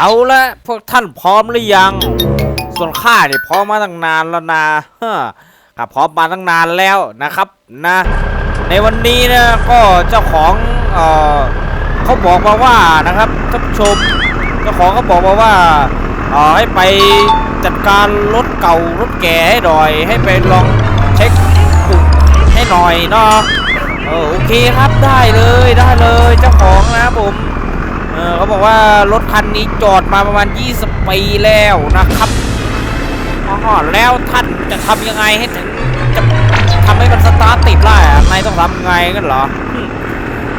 เอาละพวกท่านพร้อมหรือยัง ส่วนข้าเนี่ยพร้อมมาตั้งนานแล้วนะฮะข้าพร้อมมาตั้งนานแล้วนะครับนะ ในวันนี้นะก็เจ้าของเออเขาบอกมาว่านะครับท่านผู้ชมเจ้าของเขาบอกมาว่าเออให้ไปจัดการรถเก่ารถแก่ให้หน่อย ให้ไปลองเช็คปุ่มให้หน่อยเนาะโอเคครับได้เลยได้เลยเจ้าของนะผม เออเขาบอกว่ารถคันนี้จอดมาประมาณ 20 ปีแล้วนะครับอ๋อแล้วท่านจะทำยังไงให้ถึงจะทำให้มันสตาร์ทติดได้นายต้องทำไงกันเหรอ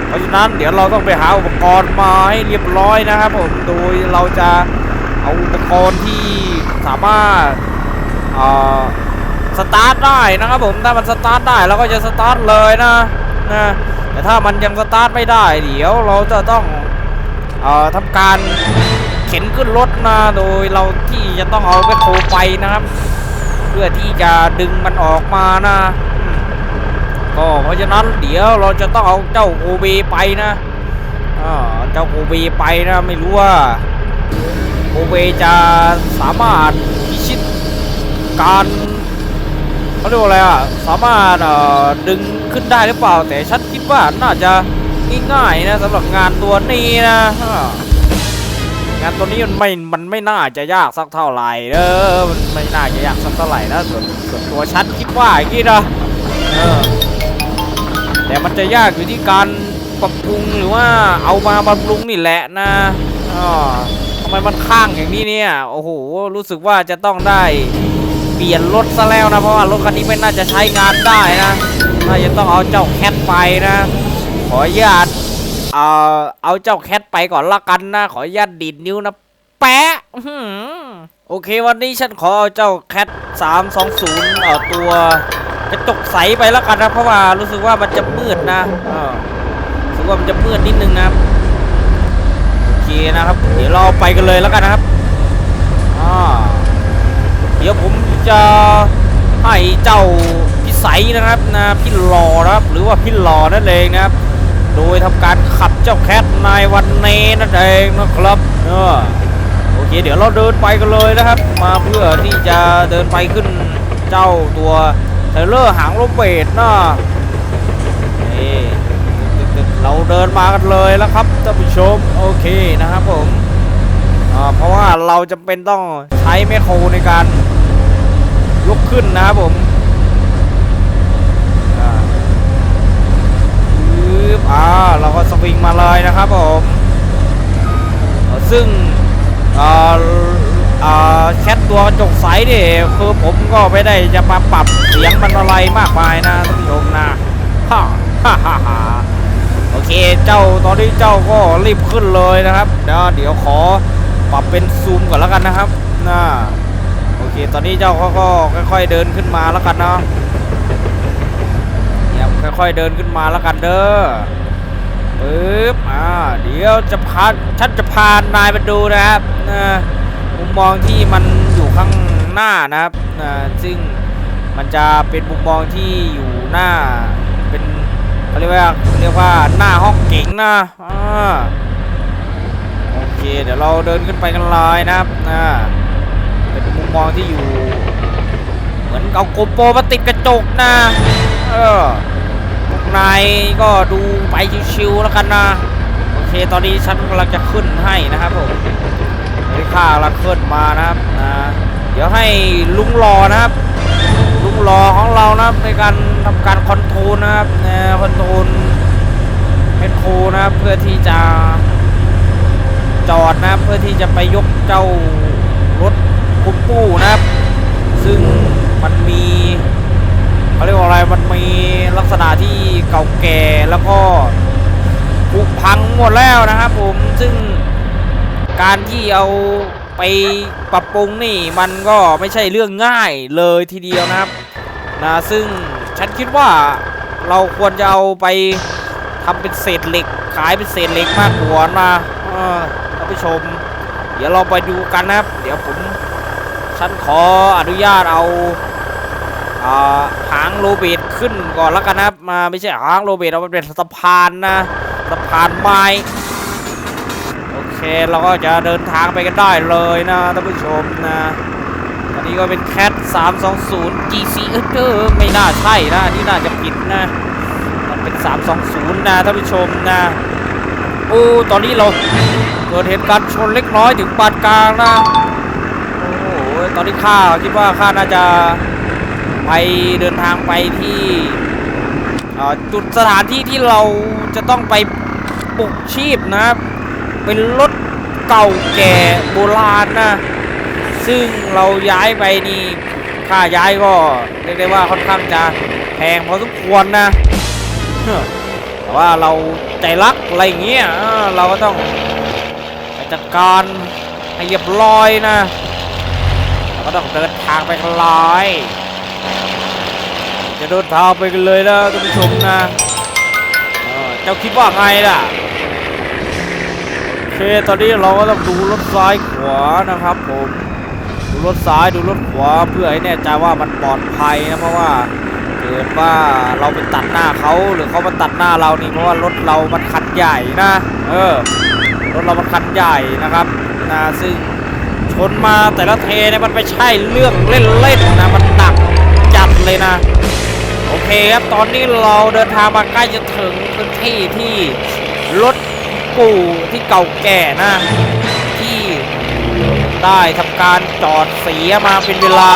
เพราะฉะนั้นเดี๋ยวเราต้องไปหาอุปกรณ์มาให้เรียบร้อยนะครับผม โดยเราจะเอาอุปกรณ์ที่สามารถสตาร์ทได้นะครับผม ถ้ามันสตาร์ทได้เราก็จะสตาร์ทเลยนะนะ แต่ถ้ามันยังสตาร์ทไม่ได้ เดี๋ยวเราจะต้อง เอ่อทำการเข็นขึ้นรถนะโดยเราที่จะต้องเอาไปโคไปนะครับ เพื่อที่จะดึงมันออกมานะก็เพราะฉะนั้นเดี๋ยวเราจะต้องเอาเจ้าโคเบไปนะอ่าเจ้าโคเบไปนะไม่รู้ว่าโคเบจะสามารถพิชิตการเขาเรียกว่าอะไรอะสามารถเอ่อดึงขึ้นได้หรือเปล่า แต่ฉันคิดว่าน่าจะ ง่ายๆนะสำหรับงานตัวนี้นะงานตัวนี้มันไม่มันไม่น่าจะยากสักเท่าไหร่เออมันไม่น่าจะยากสักเท่าไหร่นะส่วนส่วนตัวฉันคิดว่าอย่างนี้นะเออแต่มันจะยากอยู่ที่การปรับปรุงหรือว่าเอามาบำรุงนี่แหละนะอ๋อทำไมมันข้างอย่างนี้เนี่ยโอ้โหรู้สึกว่าจะต้องได้เปลี่ยนรถซะแล้วนะเพราะว่ารถคันนี้ไม่น่าจะใช้งานได้นะน่าจะต้องเอาเจ้าแคทไปนะ ขออนุญาตเอ่อเอาเจ้าแคทไปก่อนละกันนะ ขออนุญาตดีดนิ้วนะ แปะโอเควันนี้ฉันขอเอาเจ้าแคท320เอ่อตัวกระจกใสไปล้วกันนะเพราะว่ารู้สึกว่ามันจะมืดนะเออรู้สึกว่ามันจะมืดนิดนึงนะครับโอเคนะครับ เดี๋ยวเราไปกันเลยแล้วกันนะครับอ่าเดี๋ยวผมจะให้เจ้าพี่ใสนะครับนะพี่หลอนะครับ หรือว่าพี่หลอนั่นเองนะครับ โดยทำการขับเจ้าแคทในวันนี้นั่นเองนะครับเนออโอเคเดี๋ยวเราเดินไปกันเลยนะครับ มาเพื่อที่จะเดินไปขึ้นเจ้าตัวเทเลอร์หางลมเบดนะนี่เราเดินมากันเลยแล้วครับท่านผู้ชมโอเคนะครับผมเพราะว่าเราจำเป็นต้องใช้แมคโครในการยกขึ้นนะครับผมอ่า ปึ๊บ อ่าเราก็สวิงมาเลยนะครับผมซึ่งอ่าอ่าแคทตัวกระจกใสนี่คือผมก็ไม่ได้จะมาปรับเสียงมันอะไรมากมายนะท่านผู้ชมนะฮ่าฮ่าฮ่าโอเคเจ้าตอนนี้เจ้าก็รีบขึ้นเลยนะครับเดี๋ยวเดี๋ยวขอปรับเป็นซูมก่อนแล้วกันนะครับนะโอเค ตอนนี้เจ้าเขาก็ค่อย ๆ เดินขึ้นมาแล้วกันเนาะ ค่อยๆเดินขึ้นมาแล้วกันเด้อปึ๊บอ่าเดี๋ยวจะพาฉันจะพานายไปดูนะครับนะมุมมองที่มันอยู่ข้างหน้านะครับนะซึ่งมันจะเป็นมุมมองที่อยู่หน้าเป็นเขาเรียกว่าเรียกว่าหน้าห้องเก๋งนะอ่าโอเคเดี๋ยวเราเดินขึ้นไปกันเลยนะครับนะเป็นมุมมองที่อยู่ เหมือนเอาโกโปรมาติดกระจกนะเออ นายก็ดูไปชิวๆแล้วกันนะ โอเค ตอนนี้ฉันกำลังจะขึ้นให้นะครับผมเฮ้ข้ากำลังขึ้นมานะครับนะเดี๋ยวให้ลุงรอนะครับ ลุงรอของเรานะครับในการทำการคอนโทรลนะครับนะคอนโทรลเป็นโคนะครับเพื่อที่จะจอดนะครับเพื่อที่จะไปยกเจ้ารถคุณปู้นะครับ ซึ่งมันมีเขาเรียกว่าอะไรมันมี ลักษณะที่เก่าแก่แล้วก็ผุพังหมดแล้วนะครับผมซึ่งการที่เอาไปปรับปรุงนี่มันก็ไม่ใช่เรื่องง่ายเลยทีเดียวนะครับนะซึ่งฉันคิดว่าเราควรจะเอาไปทำเป็นเศษเหล็ก ขายเป็นเศษเหล็กมากกว่านะท่านผู้ชม เดี๋ยวเราไปดูกันนะครับ เดี๋ยวผมฉันขออนุญาตเอา หางโรเบตขึ้นก่อนแล้วกันนะครับมาไม่ใช่หางโรเบตเอาเป็นสะพานนะสะพานไม้โอเคเราก็จะเดินทางไปกันได้เลยนะท่านผู้ชมนะตอนนี้ก็เป็นแคท320 GC เออเออไม่น่าใช่นะนนี่น่าจะผิดนะมันเป็น 320 นะท่านผู้ชมนะโอ้ตอนนี้เราเกิดเหตุการณ์ชนเล็กน้อยถึงปานกลางนะโอ้โหตอนนี้ข้าคิดว่าข้าน่าจะ ไปเดินทางไปที่จุดสถานที่ที่เราจะต้องไปปลุกชีพนะครับ เป็นรถเก่าแก่โบราณนะ ซึ่งเราย้ายไปนี่ค่าย้ายก็เรียกได้ว่าค่อนข้างจะแพงพอสมควรนะแต่ว่าเราใจรักอะไรอย่างเงี้ยเราก็ต้องจัดการให้เรียบร้อยนะ เราก็ต้องเดินทางไปกันเลย จะเดินทาไปกันเลยนะท่านผู้ชมนะเจ้าคิดว่าไงล่ะโอเคตอนนี้เราก็ต้องดูรถซ้ายขวานะครับผมดูรถซ้ายดูรถขวาเพื่อให้แน่ใจว่ามันปลอดภัยนะเพราะว่าเกิดว่าเราไปตัดหน้าเขาหรือเขามาตัดหน้าเรานี่เพราะว่ารถเรามันคันใหญ่นะเออรถเรามันคันใหญ่นะครับนะซึ่งชนมาแต่ละเทเนี่ยมันไม่ใช่เรื่องเล่นๆนะมันหนักจัดเลยนะ เคครับ ตอนนี้เราเดินทางมาใกล้จะถึงพื้นที่ที่รถปู่ที่เก่าแก่นะ ที่ได้ทำการจอดเสียมาเป็นเวลา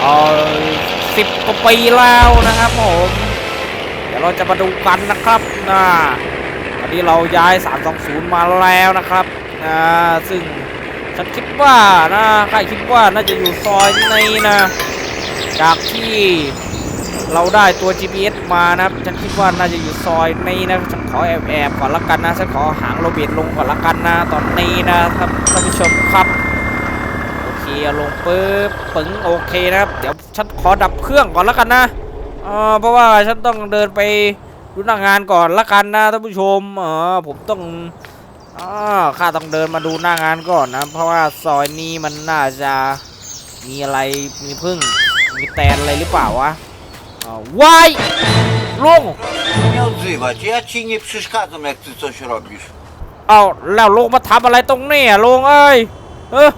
เออสิบกว่าปีแล้วนะครับผมเดี๋ยวเราจะมาดูกันนะครับนะวันนี้เราย้าย 320 มาแล้วนะครับนะซึ่งฉันคิดว่านะใครคิดว่าน่าจะอยู่ซอยนี้นะจากที่ เราได้ตัว GPS มานะครับ ฉันคิดว่าน่าจะอยู่ซอยนี้นะ ฉันขอแอบแอบๆก่อนละกันนะ ฉันขอหางโรเบิทลงก่อนละกันนะ ตอนนี้นะครับท่านผู้ชมครับ โอเคลงปึ๊บปึ้งโอเคนะครับ เดี๋ยวฉันขอดับเครื่องก่อนล้วกันนะเออเพราะว่าฉันต้องเดินไปดูหน้างานก่อนละกันนะท่านผู้ชม เออผมต้องอข้าต้องเดินมาดูหน้างานก่อนนะ เพราะว่าซอยนี้มันน่าจะมีอะไรมีพึ่งมีแตนอะไรหรือเปล่าวะ อ่าวายลุง Nie odzywaj się, ja ci nie przeszkadzam jak ty coś robisz. เอาแล้วลุงมาทำอะไรตรงนี้อะลุงเอ้ยเออ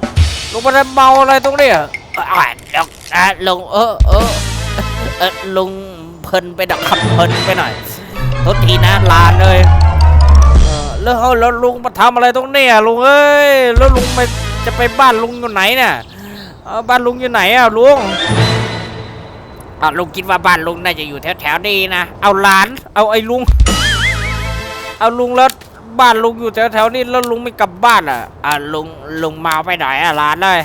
ลุงมาได้เมาอะไรตรงนี้อะอะเดี๋ยวอะลุงเออเออเออลุงเพลินไปดักขับเพลินไปหน่อยโทษทีนะลานเลยเออแล้วเอาแล้วลุงมาทำอะไรตรงนี้อะลุงเอ้ยแล้วลุงไปจะไปบ้านลุงอยู่ไหนเนี่ยเออบ้านลุงอยู่ไหนอะลุง อะลุงคิดว่าบ้านลุงน่าจะอยู่แถวๆนี้นะ เอาหลาน เอาไอ้ลุง เอาลุงแล้วบ้านลุงอยู่แถวๆนี้แล้วลุงไม่กลับบ้านอะ อะลุงลุงมาไปไหนอะหลานเลย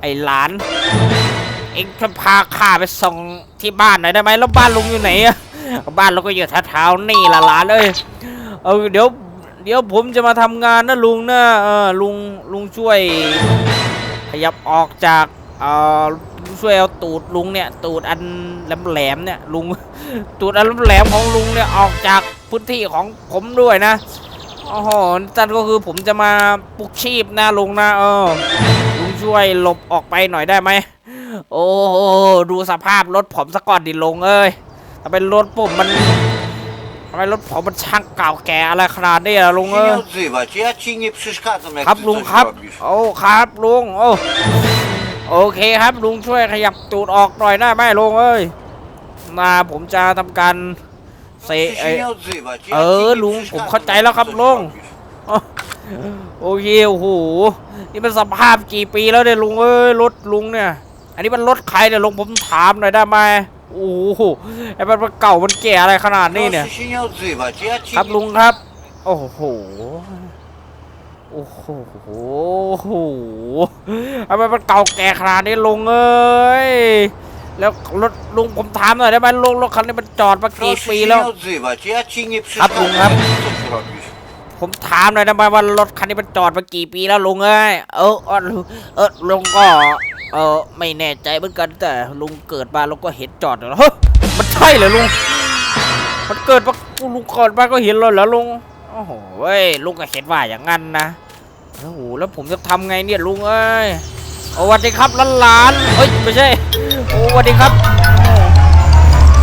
ไอ้หลาน เอ็งจะพาข้าไปส่งที่บ้านหน่อยได้ไหมแล้วบ้านลุงอยู่ไหนอะบ้านเราก็อยู่แถวๆนี่ละหลานเอ้ยเออเดี๋ยวเดี๋ยวผมจะมาทำงานนะลุงนะเออลุงลุงช่วย ขยับออกจาก เอ่อช่วยเอาตูดลุงเนี่ย ตูดอันแหลมๆเนี่ยลุง ตูดอันแหลมๆของลุงเนี่ยออกจากพื้นที่ของผมด้วยนะโอ้โหจันก็คือผมจะมาปลุกชีพนะลุงนะเออลุงช่วยหลบออกไปหน่อยได้ไหมโอ้โหดูสภาพรถผมซะก่อนดิลุงเอ้ยถ้าเป็นรถผมมันทำไมรถผมมันช่างเก่าแก่อะไรขนาดนี้อะลุง Się เอ้ nie ย odzywaj się, ja ci nie przeszkadzam jak ครับ ty ลุง coś ครับ robisz. โอ้ครับลุงโอ้ โอเคครับลุงช่วยขยับตูดออกหน่อยได้ไหมลุงเอ้ยมาผมจะทำการเซเอเออลุงผมเข้าใจแล้วครับลุงโอเคโอ้โหนี่เป็นสภาพกี่ปีแล้วเนี่ยลุงเอ้ยรถลุงเนี่ย อันนี้มันรถใครเนี่ยลุงผมถามหน่อยได้ไหมโอ้โหไอ้มันเก่ามันแก่อะไรขนาดนี้เนี่ย ครับลุงครับ โอ้โห โอ้โหโอ้โหทำไมมันเก่าแก่ขนาดนี้ลุงเอ้ย แล้วรถลุงผมถามหน่อยได้ไหมลุงรถคันนี้มันจอดมากี่ Proszę ปี się แล้ว nie odzywaj się, ja ci nie ครับลุง przeszkadzam ครับ jak ty coś robisz. ผมถามหน่อยได้ไหมว่ารถคันนี้มันจอดมากี่ปีแล้วลุงเอ้ย เออเออเออลุงก็เออไม่แน่ใจเหมือนกันแต่ลุงเกิดมาลุงก็เห็นจอดอยู่แล้วเฮ้ยมันใช่เหรอลุง มันเกิดมาลุงเกิดมาก็เห็นเลยเหรอลุง โอ้โหเว้ยลุงก็เห็นว่าอย่างนั้นนะโอ้โหแล้วผมจะทำไงเนี่ยลุงเอ้ยโอ้สวัสดีครับหลานเอ้ยไม่ใช่โอ้สวัสดีครับ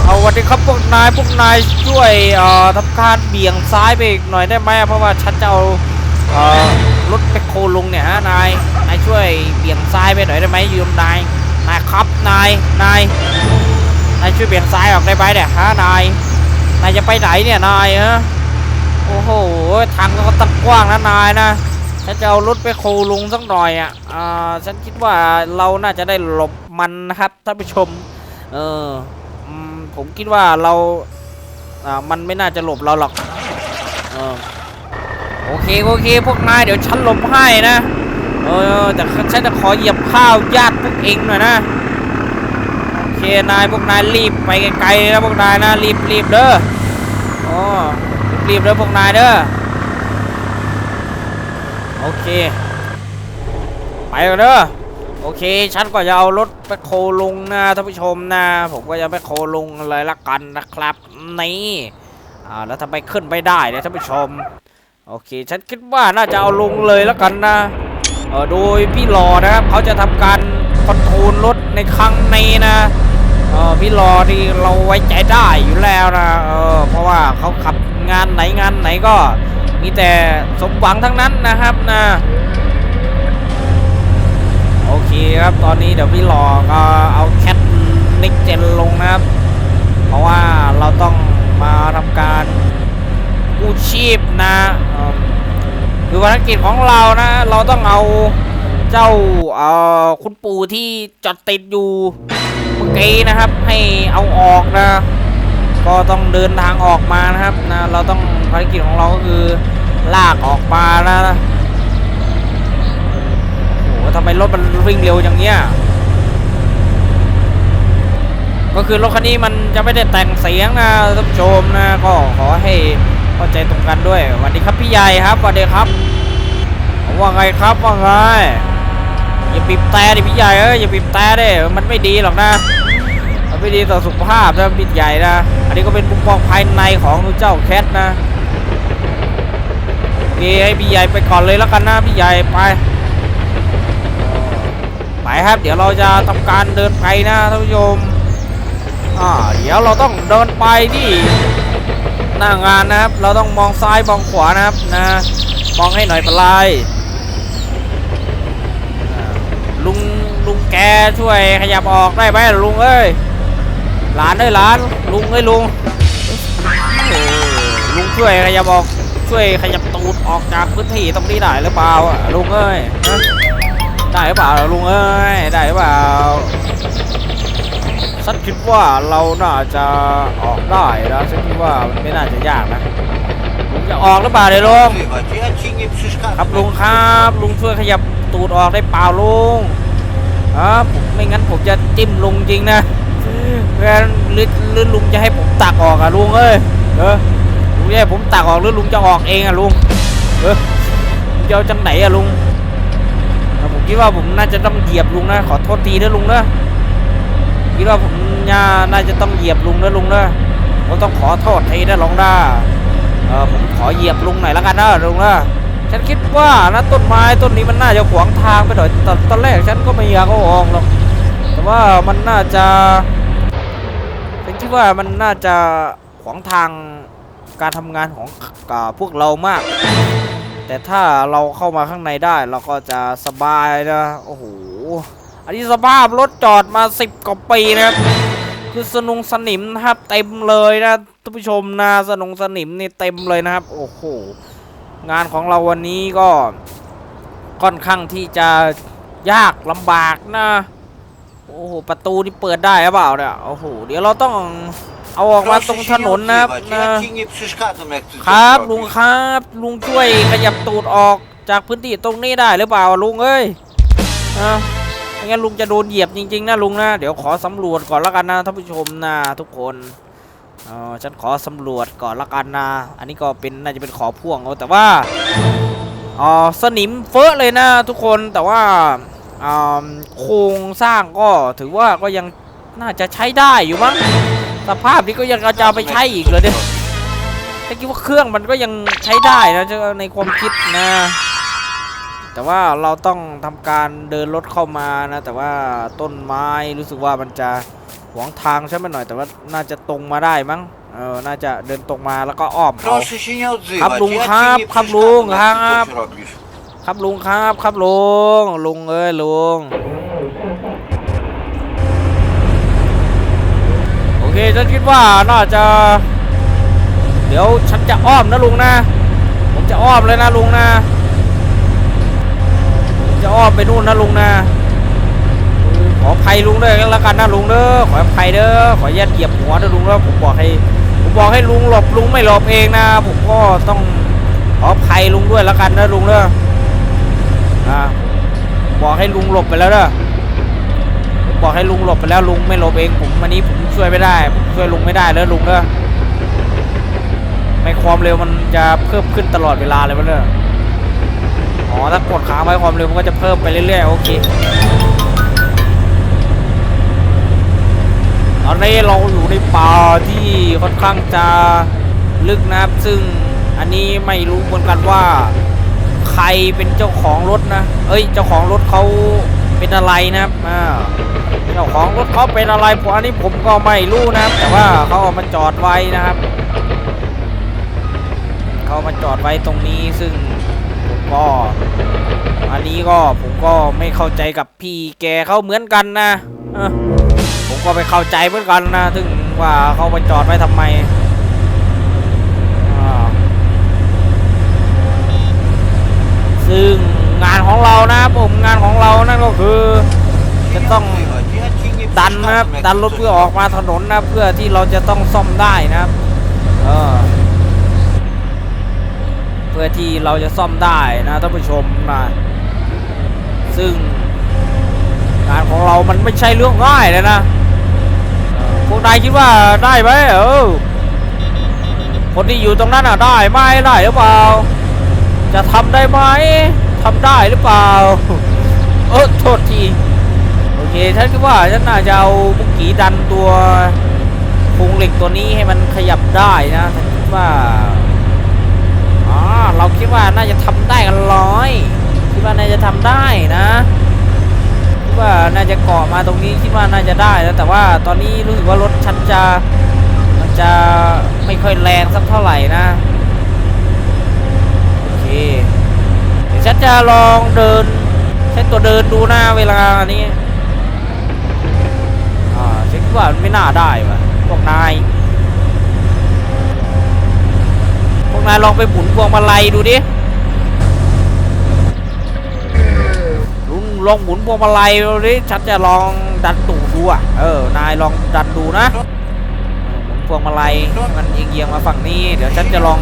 เอาสวัสดีครับพวกนายพวกนายช่วยเอ่อทำการเบี่ยงซ้ายไปอีกหน่อยได้ไหมเพราะว่าฉันจะเอาเอ่อรถไปโคลงเนี่ยฮะนายนายช่วยเบี่ยงซ้ายไปหน่อยได้ไหมยืมนายนายครับนายนายนายช่วยเบี่ยงซ้ายออกได้ไหมเนี่ยฮะนายนายจะไปไหนเนี่ยนายฮะ โอ้โหทางก็ตั้งกว้างนะนายนะ ฉันจะเอารถไปโคลุงสักหน่อยอะอ่าฉันคิดว่าเราน่าจะได้หลบมันนะครับท่านผู้ชม เออผมคิดว่าเราอ่ามันไม่น่าจะหลบเราหรอกเออโอเคโอเคพวกนายเดี๋ยวฉันหลบให้นะเออแต่ฉันจะขอเหยียบข้าวญาติพวกเองหน่อยนะโอเคนายพวกนายรีบไปไกลๆนะพวกนายนะรีบรีบเด้ออ๋อ รีบเด้อพวกนายเด้อโอเค ไปกันเด้อโอเคฉันก็จะเอารถไปโคลงนะท่านผู้ชมนะ ผมก็จะไปโคลงเลยละกันนะครับนี่อ่าแล้วทำไมขึ้นไม่ได้เนี่ยท่านผู้ชม โอเค ฉันคิดว่าน่าจะเอาลงเลยล้วกันนะเออโดยพี่หลอนะครับเขาจะทำการคอนโทรลรถในครั้งนี้นะเออพี่หลอที่เราไว้ใจได้อยู่แล้วนะเออเพราะว่าเขาขับ งานไหนงานไหนก็มีแต่สมหวังทั้งนั้นนะครับนะโอเคครับตอนนี้เดี๋ยวพี่หลอก็เอาแคทนิกเจนลงนะครับ เพราะว่าเราต้องมาทำการกู้ชีพนะคือภารกิจของเรานะ เราต้องเอาเจ้าเอ่อคุณปู่ที่จอดติดอยู่เมื่อกี้นะครับ ให้เอาออกนะ ก็ต้องเดินทางออกมานะครับนะเราต้องภารกิจของเราก็คือลากออกมานะโอ้โหทำไมรถมันวิ่งเร็วอย่างเงี้ยก็คือรถคันนี้มันจะไม่ได้แต่งเสียงนะท่านผู้ชมนะก็ขอให้เข้าใจตรงกันด้วยสวัสดีครับพี่ใหญ่ครับสวัสดีครับว่าไงครับว่าไงอย่าบีบแต่ดิพี่ใหญ่เอ้ยอย่าบีบแต่ดิมันไม่ดีหรอกนะ ไม่ดีต่อสุขภาพนะพี่ใหญ่นะ อันนี้ก็เป็นมุมมองภายในของเจ้าแคทนะโอเคให้พี่ใหญ่ไปก่อนเลยแล้วกันนะพี่ใหญ่ไปไปครับ เดี๋ยวเราจะทำการเดินไปนะท่านผู้ชมอ่าเดี๋ยวเราต้องเดินไปที่หน้างานนะครับ เราต้องมองซ้ายมองขวานะครับนะมองให้หน่อยเป็นไรลุงลุงแกช่วยขยับออกได้ไหมลุงเอ้ย หลานเอ้ยหลาน ลุงเอ้ยลุงลุงช่วยขยับออกช่วยขยับตูดออกจากพื้นที่ตรงนี้ได้หรือเปล่าลุงเอ้ยได้หรือเปล่าลุงเอ้ยได้หรือเปล่าฉันคิดว่าเราน่าจะออกได้นะฉันคิดว่ามันไม่น่าจะยากนะลุงจะออกหรือเปล่าเดี๋ยวลุงครับลุงครับลุงช่วยขยับตูดออกได้เปล่าลุงครับไม่งั้นผมจะจิ้มลุงจริงนะ งั้นหรือหรือลุงจะให้ผมตักออกอะลุงเอ้ยเออลุงจะให้ผมตักออกหรือลุงจะออกเองอะลุงเออจะเอาจังไหนอะลุงแต่ผมคิดว่าผมน่าจะต้องเหยียบลุงนะขอโทษทีนะลุงนะคิดว่าผมน่าจะต้องเหยียบลุงนะลุงนะผมต้องขอโทษทีนะลุงนะเออผมขอเหยียบลุงหน่อยล้วกันนะลุงนะฉันคิดว่านะต้นไม้ต้นนี้มันน่าจะขวางทางไปหน่อยตอนตอนแรกฉันก็ไม่อยากเอาออกหรอก แต่ว่ามันน่าจะฉันคิดว่ามันน่าจะขวางทางการทำงานของกับพวกเรามาก แต่ถ้าเราเข้ามาข้างในได้เราก็จะสบายนะโอ้โหอันนี้สภาพรถจอดมาสิบกว่าปีนะครับคือสนุงสนิมนะครับเต็มเลยนะท่านผู้ชมนะสนุงสนิมนี่เต็มเลยนะครับ โอ้โหงานของเราวันนี้ก็ค่อนข้างที่จะยากลำบากนะ อ้โหประตูนี่เปิดได้หรือเปล่าเนี่ยโอ้โหเดี๋ยวเราต้องเอาออกมา Proszę ตรง się ถ nie นนนะครับ odzywać, นะ Ja ci nie przeszkadzam, jak ty ครับ coś ลุง robisz. ครับ ลุงช่วยขยับตูดออกจากพื้นที่ตรงนี้ได้หรือเปล่าลุงเอ้ยอะไม่งั้นลุงจะโดนเหยียบจริง ๆ นะลุงนะเดี๋ยวขอสำรวจก่อนแล้วกันนะท่านผู้ชมนะทุกคนเออฉันขอสำรวจก่อนละกันนะ อันนี้ก็เป็นน่าจะเป็นขอพ่วงเอาแต่ว่าอ๋อสนิมเฟ้อเลยนะทุกคนแต่ว่าอ่า โครงสร้างก็ถือว่าก็ยังน่าจะใช้ได้อยู่มั้งสภาพนี้ก็ยังจะเอาไปใช้อีกเลยเนี่ยแต่คิดว่าเครื่องมันก็ยังใช้ได้นะจะในความคิดนะ แต่ว่าเราต้องทำการเดินรถเข้ามานะ แต่ว่าต้นไม้รู้สึกว่ามันจะขวางทางใช่ไหมหน่อย แต่ว่าน่าจะตรงมาได้มั้งเออน่าจะเดินตรงมาแล้วก็อ้อมเอา Proszę się nie odzywać. Hap, lung, ja ci hap, nie hap, przeszkadzam, lung, jak ty hap. ครับลุงครับครับลุงลุงเอ้ยลุงโอเคฉันคิดว่าน่าจะ เดี๋ยวฉันจะอ้อมนะลุงนะ ผมจะอ้อมเลยนะลุงนะผมจะอ้อมไปนู่นนะลุงนะขออภัยลุงด้วยแล้วกันนะลุงเด้อขออภัยเด้อขออนุญาตเหยียบหัวนะลุงแล้วผมบอกให้ ผมบอกให้ลุงหลบลุงไม่หลบเองนะ ผมก็ต้องขออภัยลุงด้วยแล้วกันนะลุงเด้อ อ่าบอกให้ลุงหลบไปแล้วเด้อผมบอกให้ลุงหลบไปแล้วลุงไม่หลบเองผมวันนี้ผมช่วยไม่ได้ผมช่วยลุงไม่ได้แล้วลุงเด้อไม่ความเร็วมันจะเพิ่มขึ้นตลอดเวลาเลยมันเด้ออ๋อถ้ากดค้างไว้ความเร็วมันก็จะเพิ่มไปเรื่อยๆโอเคตอนนี้เราอยู่ในป่าที่ค่อนข้างจะลึกนะครับซึ่งอันนี้ไม่รู้เหมือนกันว่า ใครเป็นเจ้าของรถนะ เอ้ย เจ้าของรถเขาเป็นอะไรนะครับอ่าเจ้าของรถเขาเป็นอะไรผมอันนี้ผมก็ไม่รู้นะครับ แต่ว่าเขาเอามาจอดไว้นะครับ เขามาจอดไว้ตรงนี้ซึ่งผมก็ อันนี้ก็ผมก็ไม่เข้าใจกับพี่แกเขาเหมือนกันนะผมก็ไม่เข้าใจเหมือนกันนะ ถึงว่าเขามาจอดไว้ทำไมอ่า ซึ่งงานของเรานะครับผมงานของเรานั่นก็คือ จะต้องดันนะครับดันรถเพื่อออกมาถนนนะเพื่อที่เราจะต้องซ่อมได้นะครับเออเพื่อที่เราจะซ่อมได้นะท่านผู้ชมนะซึ่งงานของเรามันไม่ใช่เรื่องง่ายเลยนะพวกนายคิดว่าได้ไหมเออคนที่อยู่ตรงนั้นอะได้ไหมได้หรือเปล่า จะทำได้ไหมทำได้หรือเปล่าเออโทษทีโอเคฉันคิดว่าฉันน่าจะเอาบุกกีดันตัวโครงเหล็กตัวนี้ให้มันขยับได้นะฉันคิดว่าอ๋อเราคิดว่าน่าจะทำได้กันร้อยคิดว่าน่าจะทำได้นะคิดว่าน่าจะเกาะมาตรงนี้คิดว่าน่าจะได้แล้วแต่ว่าตอนนี้รู้สึกว่ารถฉันจะมันจะไม่ค่อยแรงสักเท่าไหร่นะโอเคเดี๋ยว ฉันจะลองเดินใช้ตัวเดินดูหน้าเวลาอันนี้อ่าฉันว่ามันไม่น่าได้ว่ะพวกนายพวกนายลองไปหมุนพวงมาลัยดูดิลุงลองหมุนพวงมาลัยดูดิฉันจะลองดันตูดดูอะเออนายลองดันดูนะ พวงมาลัยมันเอียงๆมาฝั่งนี้ เดี๋ยวฉันจะลอง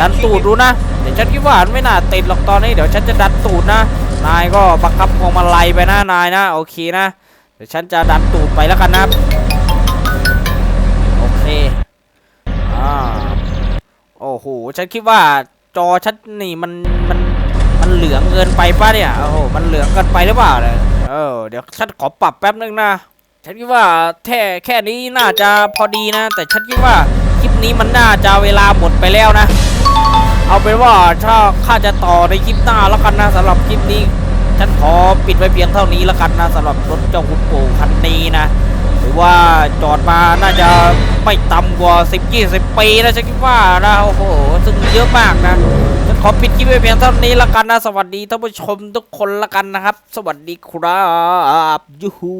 ดันตูดดูนะ เดี๋ยวฉันคิดว่ามันไม่น่าติดหรอกตอนนี้เดี๋ยวฉันจะดันตูดนะ นายก็บังคับพวงมาลัยไปนะนายนะโอเคนะ เดี๋ยวฉันจะดันตูดไปแล้วกันนะโอเคอ่าโอ้โหฉันคิดว่าจอฉันนี่มันมันมันเหลืองเกินไปป่ะเนี่ยโอ้โหมันเหลืองเกินไปหรือเปล่าเนี่ยเออเดี๋ยวฉันขอปรับแป๊บนึงนะ ฉันคิดว่าแค่แค่นี้น่าจะพอดีนะ แต่ฉันคิดว่าคลิปนี้มันน่าจะเวลาหมดไปแล้วนะ เอาเป็นว่าถ้าข้าจะต่อในคลิปหน้าแล้วกันนะสำหรับคลิปนี้ ฉันขอปิดไว้เพียงเท่านี้แล้วกันนะสำหรับรถเจ้าคุณปู่คันนี้นะหรือว่าจอดมาน่าจะไม่ต่ำกว่า 10-20 ปีนะฉันคิดว่านะโอ้โหซึ่งเยอะมากนะฉันขอปิดคลิปไว้เพียงเท่านี้แล้วกันนะ สวัสดีท่านผู้ชมทุกคนแล้วกันนะครับ สวัสดีครับยูฮู